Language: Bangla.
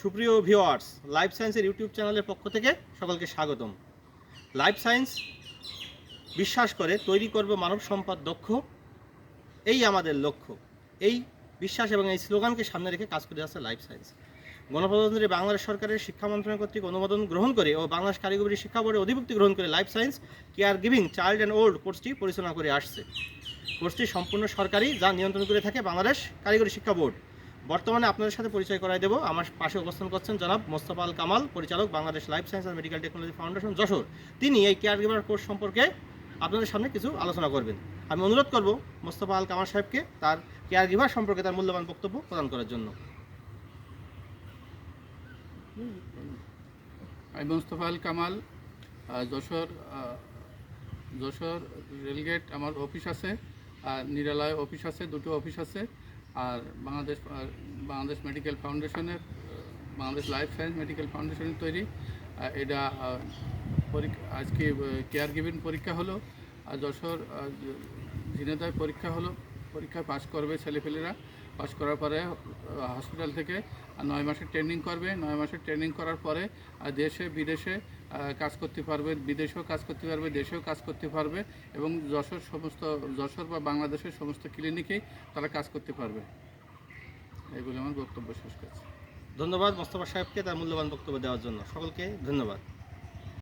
সুপ্রিয় ভিউয়ার্স লাইফ সায়েন্সের ইউটিউব চ্যানেলের পক্ষ থেকে সকলকে স্বাগতম। লাইফ সায়েন্স বিশ্বাস করে তৈরি করবে মানব সম্পদ দক্ষ। এই আমাদের লক্ষ্য। এই বিশ্বাস এবং এই স্লোগানকে সামনে রেখে কাজ করে যাচ্ছে লাইফ সায়েন্স গণপ্রজাতন্ত্রী বাংলাদেশ সরকারের শিক্ষা মন্ত্রণালয় কর্তৃক অনুমোদন গ্রহণ করে ও বাংলাদেশ কারিগরি শিক্ষা বোর্ডে অধিভুক্তি গ্রহণ করে life science care giving child and old কোর্সটি পরিচালনা করে আসছে। কোর্সটি সম্পূর্ণ সরকারি, যা নিয়ন্ত্রণ করে থাকে বাংলাদেশ কারিগরি শিক্ষা বোর্ড। বর্তমানে আপনাদের সাথে পরিচয় করাই দেবো। আমার পাশে অবস্থান করছেন জনাব মোস্তফা কামাল, পরিচালক Bangladesh life science and medical technology foundation, Jessore. তিনি এই কেয়ার গিভার কোর্স সম্পর্কে আপনাদের সামনে কিছু আলোচনা করবেন। আমি অনুরোধ করব মোস্তফা আল কামাল সাহেবকে তার কেয়ার গিভার সম্পর্কে তার মূল্যবান বক্তব্য প্রদান করার জন্য। আমি মোস্তফা আল কামাল যশোর যশোর রেলগেট আমার অফিস আছে নিরালয় অফিস আছে, দুটো অফিস আছে। আর বাংলাদেশ বাংলাদেশ মেডিকেল ফাউন্ডেশনের, বাংলাদেশ লাইফ সায়েন্স মেডিকেল ফাউন্ডেশনের তৈরি। এটা পরীক্ষা, আজকে কেয়ার গিভিং পরীক্ষা হলো, আর যশোর ঝিনাইদহ পরীক্ষা হলো। পরীক্ষায় পাশ করবে ছেলেপেলেরা। পাশ করার পরে হসপিটাল থেকে নয় মাসের ট্রেনিং করবে। নয় মাসের ট্রেনিং করার পরে দেশে, বিদেশে কাজ করতে পারবে, বিদেশেও কাজ করতে পারবে, দেশেও কাজ করতে পারবে এবং যশোর সমস্ত, যশোর বা বাংলাদেশের সমস্ত ক্লিনিকেই তারা কাজ করতে পারবে। এইগুলো আমার বক্তব্য শেষ করছি। ধন্যবাদ মোস্তফা সাহেবকে তার মূল্যবান বক্তব্য দেওয়ার জন্য। সকলকে ধন্যবাদ।